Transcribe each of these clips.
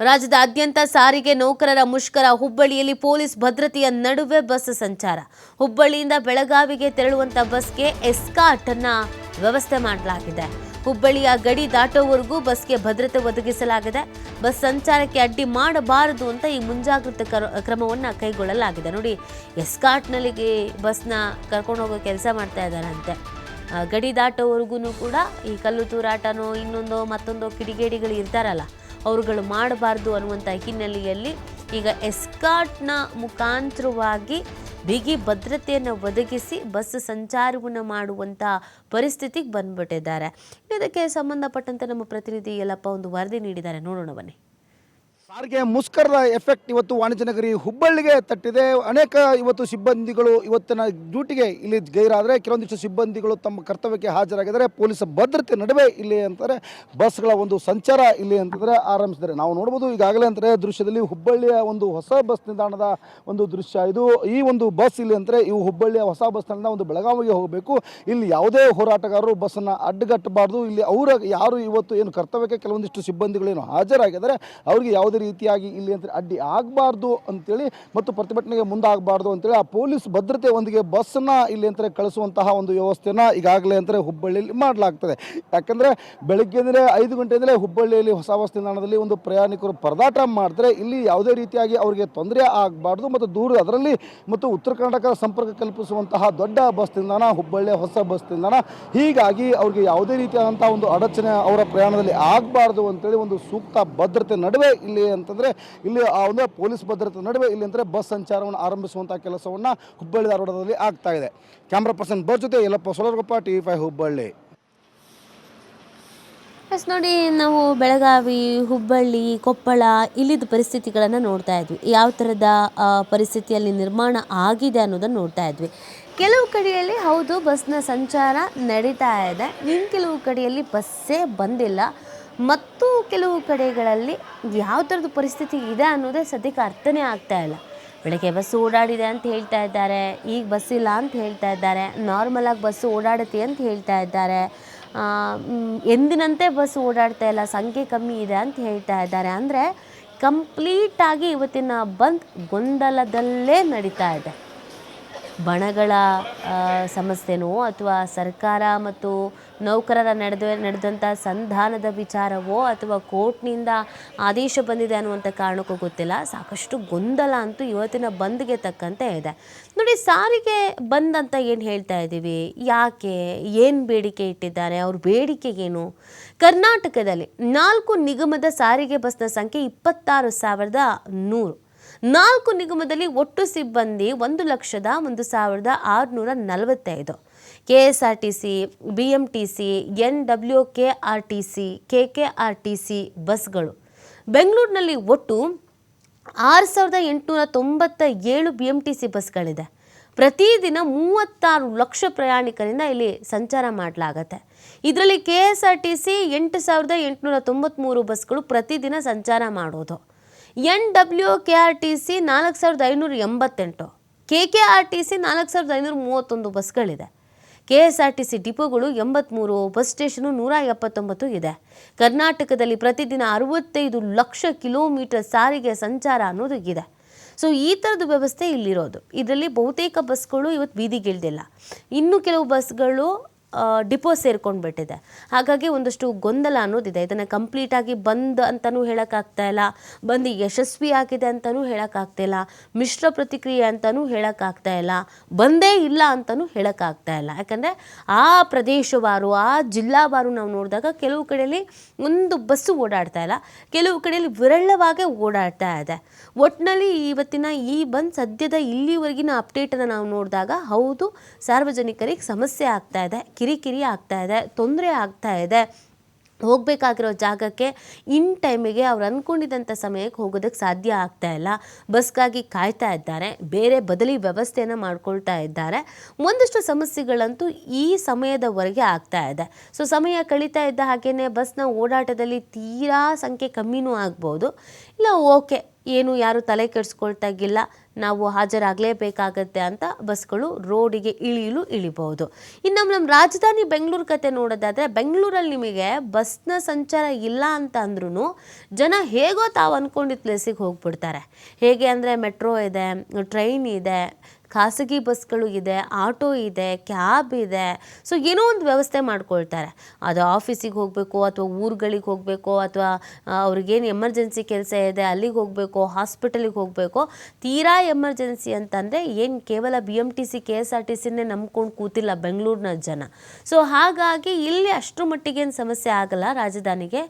ರಾಜ್ಯದಾದ್ಯಂತ ಸಾರಿಗೆ ನೌಕರರ ಮುಷ್ಕರ ಹುಬ್ಬಳ್ಳಿಯಲ್ಲಿ ಪೊಲೀಸ್ ಭದ್ರತೆಯ ನಡುವೆ ಬಸ್ ಸಂಚಾರ. ಹುಬ್ಬಳ್ಳಿಯಿಂದ ಬೆಳಗಾವಿಗೆ ತೆರಳುವಂತ ಬಸ್ಗೆ ಎಸ್ಕಾಟ್ ಅನ್ನ ವ್ಯವಸ್ಥೆ ಮಾಡಲಾಗಿದೆ. ಹುಬ್ಬಳ್ಳಿಯ ಗಡಿ ದಾಟೋವರೆಗೂ ಬಸ್ಗೆ ಭದ್ರತೆ ಒದಗಿಸಲಾಗಿದೆ. ಬಸ್ ಸಂಚಾರಕ್ಕೆ ಅಡ್ಡಿ ಮಾಡಬಾರದು ಅಂತ ಈ ಮುಂಜಾಗ್ರತಾ ಕ್ರಮವನ್ನು ಕೈಗೊಳ್ಳಲಾಗಿದೆ. ನೋಡಿ ಎಸ್ಕಾಟ್ನಲ್ಲಿ ಬಸ್ನ ಕರ್ಕೊಂಡು ಹೋಗೋ ಕೆಲಸ ಮಾಡ್ತಾ ಇದ್ದಾರಂತೆ. ಗಡಿ ದಾಟೋವರೆಗೂ ಕೂಡ ಈ ಕಲ್ಲು ತೂರಾಟನೋ ಇನ್ನೊಂದೋ ಮತ್ತೊಂದೋ ಕಿಡಿಗೇಡಿಗಳು ಇರ್ತಾರಲ್ಲ ಅವರುಗಳು ಮಾಡಬಾರ್ದು ಅನ್ನುವಂಥ ಹಿನ್ನೆಲೆಯಲ್ಲಿ ಈಗ ಎಸ್ಕಾಟ್ನ ಮುಖಾಂತರವಾಗಿ ಬಿಗಿ ಭದ್ರತೆಯನ್ನು ಒದಗಿಸಿ ಬಸ್ ಸಂಚಾರವನ್ನು ಮಾಡುವಂಥ ಪರಿಸ್ಥಿತಿಗೆ ಬಂದ್ಬಿಟ್ಟಿದ್ದಾರೆ. ಇದಕ್ಕೆ ಸಂಬಂಧಪಟ್ಟಂತೆ ನಮ್ಮ ಪ್ರತಿನಿಧಿ ಯಲ್ಲಪ್ಪ ಒಂದು ವರದಿ ನೀಡಿದ್ದಾರೆ. ನೋಡೋಣ ಬನ್ನಿ. ಸಾರಿಗೆ ಮುಷ್ಕರದ ಎಫೆಕ್ಟ್ ಇವತ್ತು ವಾಣಿಜ್ಯ ನಗರಿ ಹುಬ್ಬಳ್ಳಿಗೆ ತಟ್ಟಿದೆ. ಅನೇಕ ಇವತ್ತು ಸಿಬ್ಬಂದಿಗಳು ಇವತ್ತಿನ ಡ್ಯೂಟಿಗೆ ಇಲ್ಲಿ ಗೈರಾದರೆ ಕೆಲವೊಂದಿಷ್ಟು ಸಿಬ್ಬಂದಿಗಳು ತಮ್ಮ ಕರ್ತವ್ಯಕ್ಕೆ ಹಾಜರಾಗಿದ್ದಾರೆ. ಪೊಲೀಸ್ ಭದ್ರತೆ ನಡುವೆ ಇಲ್ಲಿ ಅಂತಾರೆ, ಬಸ್ಗಳ ಒಂದು ಸಂಚಾರ ಇಲ್ಲಿ ಅಂತಂದರೆ ಆರಂಭಿಸಿದರೆ ನಾವು ನೋಡ್ಬೋದು ಈಗಾಗಲೇ ಅಂತಾರೆ, ದೃಶ್ಯದಲ್ಲಿ ಹುಬ್ಬಳ್ಳಿಯ ಒಂದು ಹೊಸ ಬಸ್ ನಿಲ್ದಾಣದ ಒಂದು ದೃಶ್ಯ ಇದು. ಈ ಒಂದು ಬಸ್ ಇಲ್ಲಿ ಅಂತಾರೆ, ಇವು ಹುಬ್ಬಳ್ಳಿಯ ಹೊಸ ಬಸ್ ನಿಲ್ದಾಣ ಒಂದು ಬೆಳಗಾವಿಗೆ ಹೋಗಬೇಕು. ಇಲ್ಲಿ ಯಾವುದೇ ಹೋರಾಟಗಾರರು ಬಸ್ಸನ್ನು ಅಡ್ಡಗಟ್ಟಬಾರ್ದು. ಇಲ್ಲಿ ಅವರ ಯಾರು ಇವತ್ತು ಏನು ಕರ್ತವ್ಯಕ್ಕೆ ಕೆಲವೊಂದಿಷ್ಟು ಸಿಬ್ಬಂದಿಗಳೇನು ಹಾಜರಾಗಿದ್ದಾರೆ, ಅವರಿಗೆ ಯಾವುದೇ ರೀತಿಯಾಗಿ ಇಲ್ಲಿ ಅಂತ ಅಡ್ಡಿ ಆಗಬಾರ್ದು ಅಂತೇಳಿ ಮತ್ತು ಪ್ರತಿಭಟನೆಗೆ ಮುಂದಾಗಬಾರ್ದು ಅಂತೇಳಿ ಆ ಪೊಲೀಸ್ ಭದ್ರತೆ ಒಂದಿಗೆ ಬಸ್ಸನ್ನು ಇಲ್ಲಿ ಅಂತಾರೆ ಕಳಿಸುವಂತಹ ಒಂದು ವ್ಯವಸ್ಥೆನ ಈಗಾಗಲೇ ಅಂತಾರೆ ಹುಬ್ಬಳ್ಳಿಯಲ್ಲಿ ಮಾಡಲಾಗ್ತದೆ. ಯಾಕಂದರೆ ಬೆಳಗ್ಗೆಂದರೆ ಐದು ಗಂಟೆಯಿಂದಲೇ ಹುಬ್ಬಳ್ಳಿಯಲ್ಲಿ ಹೊಸ ಬಸ್ ನಿಲ್ದಾಣದಲ್ಲಿ ಒಂದು ಪ್ರಯಾಣಿಕರು ಪರದಾಟ ಮಾಡ್ತಾರೆ. ಇಲ್ಲಿ ಯಾವುದೇ ರೀತಿಯಾಗಿ ಅವರಿಗೆ ತೊಂದರೆ ಆಗಬಾರ್ದು ಮತ್ತು ದೂರ ಅದರಲ್ಲಿ ಮತ್ತು ಉತ್ತರ ಕರ್ನಾಟಕದ ಸಂಪರ್ಕ ಕಲ್ಪಿಸುವಂತಹ ದೊಡ್ಡ ಬಸ್ ನಿಲ್ದಾಣ ಹುಬ್ಬಳ್ಳಿ ಹೊಸ ಬಸ್ ನಿಲ್ದಾಣ, ಹೀಗಾಗಿ ಅವ್ರಿಗೆ ಯಾವುದೇ ರೀತಿಯಾದಂಥ ಒಂದು ಅಡಚಣೆ ಅವರ ಪ್ರಯಾಣದಲ್ಲಿ ಆಗಬಾರ್ದು ಅಂತೇಳಿ ಒಂದು ಸೂಕ್ತ ಭದ್ರತೆ ನಡುವೆ ಇಲ್ಲಿ ಅಂತಂದರೆ ಇಲ್ಲಿ ಆ ಒಂದು ಪೊಲೀಸ್ ಭದ್ರತೆ ನಡುವೆ ಇಲ್ಲಿ ಅಂದರೆ ಬಸ್ ಸಂಚಾರವನ್ನು ಆರಂಭಿಸುವಂಥ ಕೆಲಸವನ್ನು ಹುಬ್ಬಳ್ಳಿ ಧಾರವಾಡದಲ್ಲಿ ಆಗ್ತಾ ಇದೆ. ಕ್ಯಾಮ್ರಾ ಪರ್ಸನ್ ಬರ್ ಜೊತೆ Yallappa Solargoppa, T five Hubballi. Yes ನೋಡಿ, ನಾವು ಬೆಳಗಾವಿ, ಹುಬ್ಬಳ್ಳಿ, ಕೊಪ್ಪಳ ಇಲ್ಲಿದ ಪರಿಸ್ಥಿತಿಗಳನ್ನು ನೋಡ್ತಾ ಇದ್ವಿ. ಯಾವ ಥರದ ಪರಿಸ್ಥಿತಿಯಲ್ಲಿ ನಿರ್ಮಾಣ ಆಗಿದೆ ಅನ್ನೋದನ್ನು ನೋಡ್ತಾ ಇದ್ವಿ. ಕೆಲವು ಕಡೆಯಲ್ಲಿ ಹೌದು, ಬಸ್ನ ಸಂಚಾರ ನಡೀತಾ ಇದೆ. ಇನ್ನು ಕೆಲವು ಕಡೆಯಲ್ಲಿ ಬಸ್ಸೇ ಬಂದಿಲ್ಲ. ಮತ್ತು ಕೆಲವು ಕಡೆಗಳಲ್ಲಿ ಯಾವ ಥರದ ಪರಿಸ್ಥಿತಿ ಇದೆ ಅನ್ನೋದೇ ಸದ್ಯಕ್ಕೆ ಅರ್ಥನೇ ಆಗ್ತಾ ಇಲ್ಲ. ಬೆಳಗ್ಗೆ ಬಸ್ ಓಡಾಡಿದೆ ಅಂತ ಹೇಳ್ತಾ ಇದ್ದಾರೆ, ಈಗ ಬಸ್ ಇಲ್ಲ ಅಂತ ಹೇಳ್ತಾ ಇದ್ದಾರೆ ನಾರ್ಮಲಾಗಿ ಬಸ್ ಓಡಾಡುತ್ತೆ ಅಂತ ಹೇಳ್ತಾ ಇದ್ದಾರೆ ಎಂದಿನಂತೆ ಬಸ್ ಓಡಾಡ್ತಾ ಇಲ್ಲ, ಸಂಖ್ಯೆ ಕಮ್ಮಿ ಇದೆ ಅಂತ ಹೇಳ್ತಾ ಇದ್ದಾರೆ. ಅಂದರೆ ಕಂಪ್ಲೀಟಾಗಿ ಇವತ್ತಿನ ಬಂದ್ ಗೊಂದಲದಲ್ಲೇ ನಡೀತಾ ಇದೆ. ಬಣಗಳ ಸಮಸ್ಯೆನೋ ಅಥವಾ ಸರ್ಕಾರ ಮತ್ತು ನೌಕರರ ನಡೆದ ನಡೆದಂಥ ಸಂಧಾನದ ವಿಚಾರವೋ ಅಥವಾ ಕೋರ್ಟ್ನಿಂದ ಆದೇಶ ಬಂದಿದೆ ಅನ್ನುವಂಥ ಕಾರಣಕ್ಕೂ ಗೊತ್ತಿಲ್ಲ. ಸಾಕಷ್ಟು ಗೊಂದಲ ಅಂತೂ ಇವತ್ತಿನ ಬಂದ್ಗೆ ತಕ್ಕಂತೆ ಇದೆ. ನೋಡಿ, ಸಾರಿಗೆ ಬಂದ್ ಅಂತ ಏನು ಹೇಳ್ತಾ ಇದ್ದೀವಿ? ಯಾಕೆ? ಏನು ಬೇಡಿಕೆ ಇಟ್ಟಿದ್ದಾರೆ? ಅವ್ರ ಬೇಡಿಕೆಗೇನು? ಕರ್ನಾಟಕದಲ್ಲಿ ನಾಲ್ಕು ನಿಗಮದ ಸಾರಿಗೆ ಬಸ್ನ ಸಂಖ್ಯೆ ಇಪ್ಪತ್ತಾರು ಸಾವಿರದ ನೂರು. ನಾಲ್ಕು ನಿಗಮದಲ್ಲಿ ಒಟ್ಟು ಸಿಬ್ಬಂದಿ ಒಂದು ಲಕ್ಷದ ಒಂದು ಸಾವಿರದ ಆರುನೂರ ನಲವತ್ತೈದು. K S R T C B M T C N W K R T C K K R T C ಬಸ್ಗಳು. ಬೆಂಗಳೂರಿನಲ್ಲಿ ಒಟ್ಟು ಆರು ಸಾವಿರದ ಎಂಟುನೂರ ತೊಂಬತ್ತ ಏಳು ಬಿ ಎಂ ಟಿ ಸಿ ಬಸ್ಗಳಿದೆ ಪ್ರತಿದಿನ ಮೂವತ್ತಾರು ಲಕ್ಷ ಪ್ರಯಾಣಿಕರಿಂದ ಇಲ್ಲಿ ಸಂಚಾರ ಮಾಡಲಾಗತ್ತೆ. ಇದರಲ್ಲಿ K S R T C ಎಂಟು ಸಾವಿರದ ಎಂಟುನೂರ ತೊಂಬತ್ತ್ಮೂರು ಬಸ್ಗಳು ಪ್ರತಿದಿನ ಸಂಚಾರ ಮಾಡೋದು. N W K R T C ನಾಲ್ಕು ಸಾವಿರದ ಐನೂರ ಎಂಬತ್ತೆಂಟು. K K R T C ನಾಲ್ಕು ಸಾವಿರದ ಐನೂರ ಮೂವತ್ತೊಂದು ಬಸ್ಗಳಿದೆ. K S R T C ಡಿಪೋಗಳು ಎಂಬತ್ತ್ಮೂರು ಬಸ್ ಸ್ಟೇಷನು ನೂರ ಎಪ್ಪತ್ತೊಂಬತ್ತು ಇದೆ. ಕರ್ನಾಟಕದಲ್ಲಿ ಪ್ರತಿದಿನ ಅರವತ್ತೈದು ಲಕ್ಷ ಕಿಲೋಮೀಟರ್ ಸಾರಿಗೆ ಸಂಚಾರ ಅನ್ನೋದು ಇದೆ. ಸೊ ಈ ಥರದ ವ್ಯವಸ್ಥೆ ಇಲ್ಲಿರೋದು. ಇದರಲ್ಲಿ ಬಹುತೇಕ ಬಸ್ಗಳು ಇವತ್ತು ಬೀದಿಗಿಳ್ದಿಲ್ಲ. ಇನ್ನು ಕೆಲವು ಬಸ್ಗಳು ಡಿಪೋ ಸೇರ್ಕೊಂಡು ಬಿಟ್ಟಿದೆ ಹಾಗಾಗಿ ಒಂದಷ್ಟು ಗೊಂದಲ ಅನ್ನೋದಿದೆ. ಇದನ್ನು ಕಂಪ್ಲೀಟಾಗಿ ಬಂದ್ ಅಂತಲೂ ಹೇಳೋಕ್ಕಾಗ್ತಾ ಇಲ್ಲ. ಬಂದು ಯಶಸ್ವಿ ಆಗಿದೆ ಅಂತಲೂ ಹೇಳೋಕ್ಕಾಗ್ತಾ ಇಲ್ಲ. ಮಿಶ್ರ ಪ್ರತಿಕ್ರಿಯೆ ಅಂತಲೂ ಹೇಳೋಕ್ಕಾಗ್ತಾ ಇಲ್ಲ. ಬಂದೇ ಇಲ್ಲ ಅಂತಲೂ ಹೇಳೋಕ್ಕಾಗ್ತಾ ಇಲ್ಲ. ಯಾಕಂದರೆ ಆ ಪ್ರದೇಶವಾರು, ಆ ಜಿಲ್ಲಾವಾರು ನಾವು ನೋಡಿದಾಗ ಕೆಲವು ಕಡೆಯಲ್ಲಿ ಒಂದು ಬಸ್ಸು ಓಡಾಡ್ತಾ ಇಲ್ಲ. ಕೆಲವು ಕಡೆಯಲ್ಲಿ ವಿರಳವಾಗಿ ಓಡಾಡ್ತಾ ಇದೆ. ಒಟ್ಟಿನಲ್ಲಿ ಇವತ್ತಿನ ಈ ಬಂದ್ ಸದ್ಯದ ಇಲ್ಲಿವರೆಗಿನ ಅಪ್ಡೇಟನ್ನು ನಾವು ನೋಡಿದಾಗ ಹೌದು, ಸಾರ್ವಜನಿಕರಿಗೆ ಸಮಸ್ಯೆ ಆಗ್ತಾ ಇದೆ. ಕಿರಿಕಿರಿ ಆಗ್ತಾ ಇದೆ, ತೊಂದರೆ ಆಗ್ತಾ ಇದೆ. ಹೋಗಬೇಕಾಗಿರೋ ಜಾಗಕ್ಕೆ ಇನ್ ಟೈಮಿಗೆ ಅವ್ರು ಅಂದ್ಕೊಂಡಿದ್ದಂಥ ಸಮಯಕ್ಕೆ ಹೋಗೋದಕ್ಕೆ ಸಾಧ್ಯ ಆಗ್ತಾ ಇಲ್ಲ. ಬಸ್ಗಾಗಿ ಕಾಯ್ತಾ ಇದ್ದಾರೆ, ಬೇರೆ ಬದಲಿ ವ್ಯವಸ್ಥೆಯನ್ನು ಮಾಡ್ಕೊಳ್ತಾ ಇದ್ದಾರೆ. ಒಂದಷ್ಟು ಸಮಸ್ಯೆಗಳಂತೂ ಈ ಸಮಯದವರೆಗೆ ಆಗ್ತಾ ಇದೆ. ಸೊ ಸಮಯ ಕಳೀತಾ ಇದ್ದ ಹಾಗೆಯೇ ಬಸ್ನ ಓಡಾಟದಲ್ಲಿ ತೀರಾ ಸಂಖ್ಯೆ ಕಮ್ಮಿನೂ ಆಗ್ಬೋದು. ಇಲ್ಲ ಓಕೆ ಏನು ಯಾರು ತಲೆ ಕೆಡಿಸ್ಕೊಳ್ತಾಗಿಲ್ಲ ನಾವು ಹಾಜರಾಗಲೇಬೇಕಾಗತ್ತೆ ಅಂತ ಬಸ್ಗಳು ರೋಡಿಗೆ ಇಳಿಯಲು ಇಳಿಬಹುದು. ಇನ್ನು ನಮ್ಮ ರಾಜಧಾನಿ ಬೆಂಗಳೂರು ಕತೆ ನೋಡೋದಾದರೆ, ಬೆಂಗಳೂರಲ್ಲಿ ನಿಮಗೆ ಬಸ್ನ ಸಂಚಾರ ಇಲ್ಲ ಅಂತ ಅಂದ್ರೂ ಜನ ಹೇಗೋ ತಾವು ಅಂದ್ಕೊಂಡಿದ್ದ ಪ್ಲೇಸಿಗೆ ಹೋಗ್ಬಿಡ್ತಾರೆ. ಹೇಗೆ ಅಂದರೆ, ಮೆಟ್ರೋ ಇದೆ, ಟ್ರೈನ್ ಇದೆ ಖಾಸಗಿ ಬಸ್ಗಳು ಇದೆ, ಆಟೋ ಇದೆ, ಕ್ಯಾಬ್ ಇದೆ. ಸೊ ಏನೋ ಒಂದು ವ್ಯವಸ್ಥೆ ಮಾಡ್ಕೊಳ್ತಾರೆ. ಅದು ಆಫೀಸಿಗೆ ಹೋಗಬೇಕು ಅಥವಾ ಊರುಗಳಿಗೆ ಹೋಗಬೇಕು ಅಥವಾ ಅವ್ರಿಗೇನು ಎಮರ್ಜೆನ್ಸಿ ಕೆಲಸ ಇದೆ, ಅಲ್ಲಿಗೆ ಹೋಗಬೇಕು, ಹಾಸ್ಪಿಟಲಿಗೆ ಹೋಗಬೇಕು. ತೀರಾ ಎಮರ್ಜೆನ್ಸಿ ಅಂತಂದರೆ ಏನು ಕೇವಲ B M T C K S R T ಸಿನೇ ನಂಬ್ಕೊಂಡು ಕೂತಿಲ್ಲ ಬೆಂಗಳೂರಿನ ಜನ. ಸೊ ಹಾಗಾಗಿ ಇಲ್ಲಿ ಅಷ್ಟರ ಮಟ್ಟಿಗೆ ಏನು ಸಮಸ್ಯೆ ಆಗಲ್ಲ. ರಾಜಧಾನಿಗೆ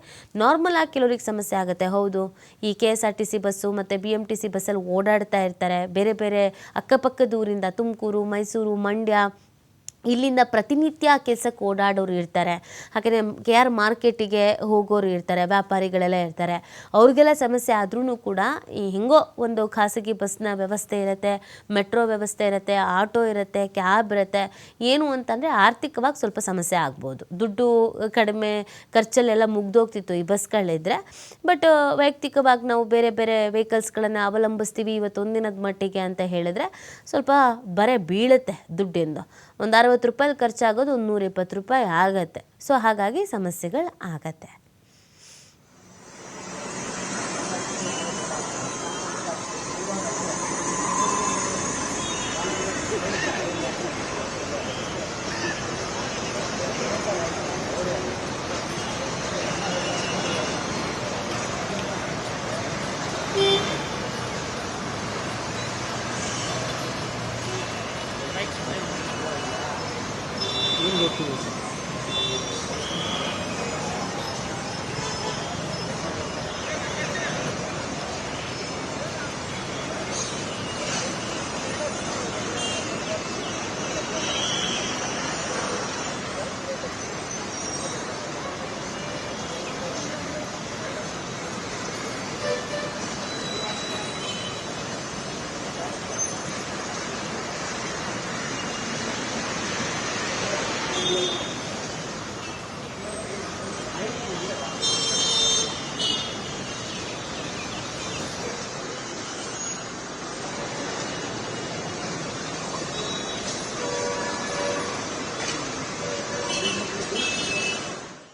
ನಾರ್ಮಲ್ ಆಗಿ ಕೆಲವರಿಗೆ ಸಮಸ್ಯೆ ಆಗುತ್ತೆ. ಹೌದು, ಈ K S R T C bus ಮತ್ತು ಬಿ ಎಂ ಟಿ ಸಿ ಬಸ್ಸಲ್ಲಿ ಓಡಾಡ್ತಾ ಇರ್ತಾರೆ. ಬೇರೆ ಬೇರೆ ಅಕ್ಕಪಕ್ಕದ ಊರಿಂದ ತುಮಕೂರು ಮೈಸೂರು ಮಂಡ್ಯ ಇಲ್ಲಿಂದ ಪ್ರತಿನಿತ್ಯ ಕೆಲಸಕ್ಕೆ ಓಡಾಡೋರು ಇರ್ತಾರೆ. ಹಾಗೆಯೇ ಕೆ ಆರ್ ಮಾರ್ಕೆಟಿಗೆ ಹೋಗೋರು ಇರ್ತಾರೆ, ವ್ಯಾಪಾರಿಗಳೆಲ್ಲ ಇರ್ತಾರೆ. ಅವ್ರಿಗೆಲ್ಲ ಸಮಸ್ಯೆ ಆದ್ರೂ ಕೂಡ ಈ ಹೆಂಗೋ ಒಂದು ಖಾಸಗಿ ಬಸ್ನ ವ್ಯವಸ್ಥೆ ಇರುತ್ತೆ, ಮೆಟ್ರೋ ವ್ಯವಸ್ಥೆ ಇರುತ್ತೆ, ಆಟೋ ಇರುತ್ತೆ, ಕ್ಯಾಬ್ ಇರುತ್ತೆ. ಏನು ಅಂತಂದರೆ ಆರ್ಥಿಕವಾಗಿ ಸ್ವಲ್ಪ ಸಮಸ್ಯೆ ಆಗ್ಬೋದು. ದುಡ್ಡು ಕಡಿಮೆ, ಖರ್ಚಲ್ಲೆಲ್ಲ ಮುಗ್ದೋಗ್ತಿತ್ತು ಈ ಬಸ್ಗಳಿದ್ರೆ. ಬಟ್ ವೈಯಕ್ತಿಕವಾಗಿ ನಾವು ಬೇರೆ ಬೇರೆ ವೆಹಿಕಲ್ಸ್ಗಳನ್ನು ಅವಲಂಬಿಸ್ತೀವಿ ಇವತ್ತು ಒಂದಿನದ ಮಟ್ಟಿಗೆ ಅಂತ ಹೇಳಿದ್ರೆ ಸ್ವಲ್ಪ ಬರೆ ಬೀಳುತ್ತೆ ದುಡ್ಡಿಂದು. ಒಂದು ಅರವತ್ತು ರೂಪಾಯಿ ಖರ್ಚಾಗೋದು ಒಂದು ನೂರ ಇಪ್ಪತ್ತು ರೂಪಾಯಿ ಆಗತ್ತೆ. ಸೊ ಹಾಗಾಗಿ ಸಮಸ್ಯೆಗಳು ಆಗತ್ತೆ.